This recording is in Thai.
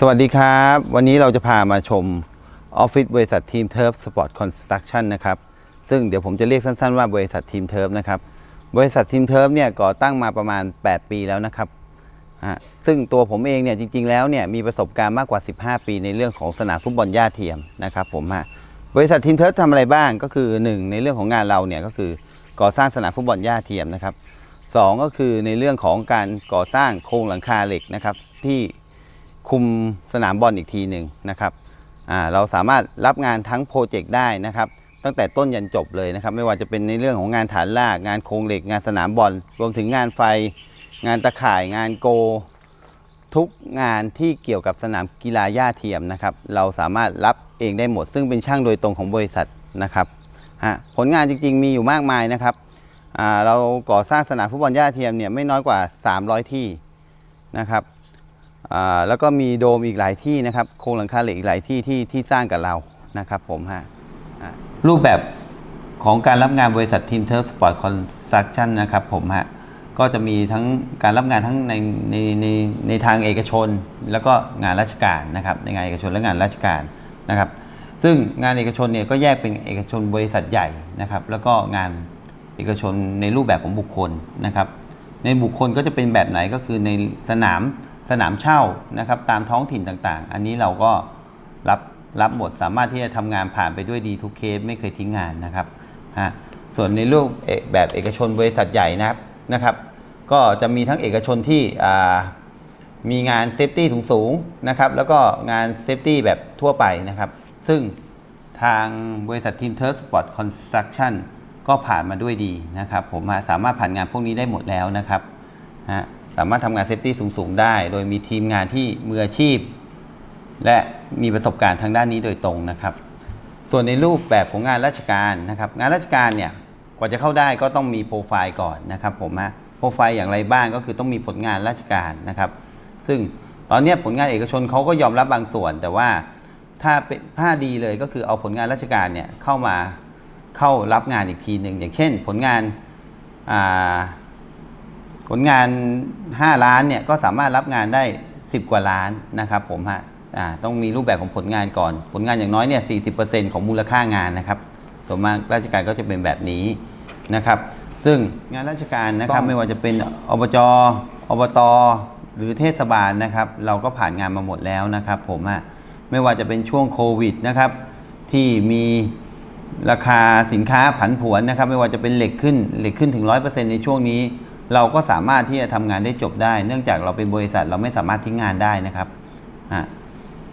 สวัสดีครับ วันนี้เราจะพามาชมออฟฟิศบริษัททีมเทิร์ฟสปอร์ตคอนสตรั c ชั่นนะครับซึ่งเดี๋ยวผมจะเรียกสั้นๆว่าบริษัททีมเทิร์ฟนะครับบริษัททีมเทิร์ฟเนี่ยก่อตั้งมาประมาณ 8 ปีแล้วนะครับอะซึ่งตัวผมเองเนี่ยจริงๆแล้วเนี่ยมีประสบการณ์มากกว่า 15 ปีในเรื่องของสนามฟุตบอลหญ้าเทียมนะครับผมฮะบริษัททีมเทิร์ฟทำอะไรบ้างก็คือหนึ่งในเรื่องของงานเราเนี่ยก็คือก่อสร้างสนามฟุตบอลหญ้าเทียมนะครับสองก็คือในเรื่องของการก่อสร้างโครงหลังคาเหล็กนะครับที่ คุมสนามบอลอีกทีหนึ่งนะครับเราสามารถรับงานทั้งโปรเจกต์ได้นะครับตั้งแต่ต้นยันจบเลยนะครับ ไม่ว่าจะเป็นในเรื่องของงานฐานรากงานโครงเหล็กงานสนามบอลรวมถึงงานไฟ งานตะข่ายงานโก ทุกงานที่เกี่ยวกับสนามกีฬาหญ้าเทียมนะครับ เราสามารถรับเองได้หมด ซึ่งเป็นช่างโดยตรงของบริษัทนะครับฮะผลงานจริง ๆ มีอยู่มากมายนะครับเราก่อสร้างสนามฟุตบอลหญ้าเทียมเนี่ยไม่น้อยกว่า 300 ที่นะครับ แล้วก็มีโดมอีกหลายที่นะครับโครงหลังคาเหล็กอีกหลายที่ที่ที่สร้างกับเรานะครับผมฮะรูปแบบของการรับงานบริษัททีมเทอร์สปอร์ตคอนสตรั c ชั่นนะครับผมฮะก็จะมีทั้งการรับงานทั้งในในในในทางเอกชน แล้วก็งานราชการนะครับในงานเอกชนและงานราชการนะครับ ซึ่งงานเอกชนเนี่ยก็แยกเป็นเอกชนบริษัทใหญ่นะครับ แล้วก็งานเอกชนในรูปแบบของบุคคลนะครับ ในบุคคลก็จะเป็นแบบไหนก็คือในสนาม สนามเช่านะครับตามท้องถิ่นต่างๆ อันนี้เราก็รับรับหมดสามารถที่จะทำงานผ่านไปด้วยดีทุกเคสไม่เคยทิ้งงานนะครับฮะส่วนในรูปแบบเอกชนบริษัทใหญ่นะครับนะครับ ก็จะมีทั้งเอกชนที่มีงานเซฟตี้สูงๆนะครับแล้วก็งานเซฟตี้แบบทั่วไปนะครับ ซึ่งทางบริษัททีมเทอร์สปอร์ตคอนสตรั c ชั่นก็ผ่านมาด้วยดีนะครับ ผมสามารถผ่านงานพวกนี้ได้หมดแล้วนะครับฮะ สามารถทำงานเซฟตี้สูง ๆ ได้ โดยมีทีมงานที่มืออาชีพ และมีประสบการณ์ทางด้านนี้โดยตรงนะครับ ส่วนในรูปแบบของงานราชการนะครับ งานราชการเนี่ยกว่าจะเข้าได้ก็ต้องมีโปรไฟล์ก่อนนะครับผมฮะโปรไฟล์อย่างไรบ้างก็คือต้องมีผลงานราชการนะครับ ซึ่งตอนนี้ผลงานเอกชนเขาก็ยอมรับบางส่วน แต่ว่าถ้าเป็นถ้าดีเลยก็คือเอาผลงานราชการเนี่ยเข้ามาเข้ารับงานอีกทีหนึ่งอย่างเช่น ผลงานอ่า ผลงาน 5 ล้านเนี่ยก็สามารถรับงานได้ 10 กว่าล้านนะครับผมฮะอ่าต้องมีรูปแบบของผลงานก่อน ผลงานอย่างน้อยเนี่ย 40%ของมูลค่างานนะครับส่วนมากราชการก็จะเป็นแบบนี้นะครับ ซึ่งงานราชการนะครับไม่ว่าจะเป็นอบจอบตหรือเทศบาลนะครับ เราก็ผ่านงานมาหมดแล้วนะครับผมฮะไม่ว่าจะเป็นช่วงโควิดนะครับที่มีราคาสินค้าผันผวนนะครับ ไม่ว่าจะเป็นเหล็กขึ้นเหล็กขึ้นถึง 100%ในช่วงนี้ เราก็สามารถที่จะทำงานได้จบได้ เนื่องจากเราเป็นบริษัทเราไม่สามารถทิ้งงานได้นะครับอ่า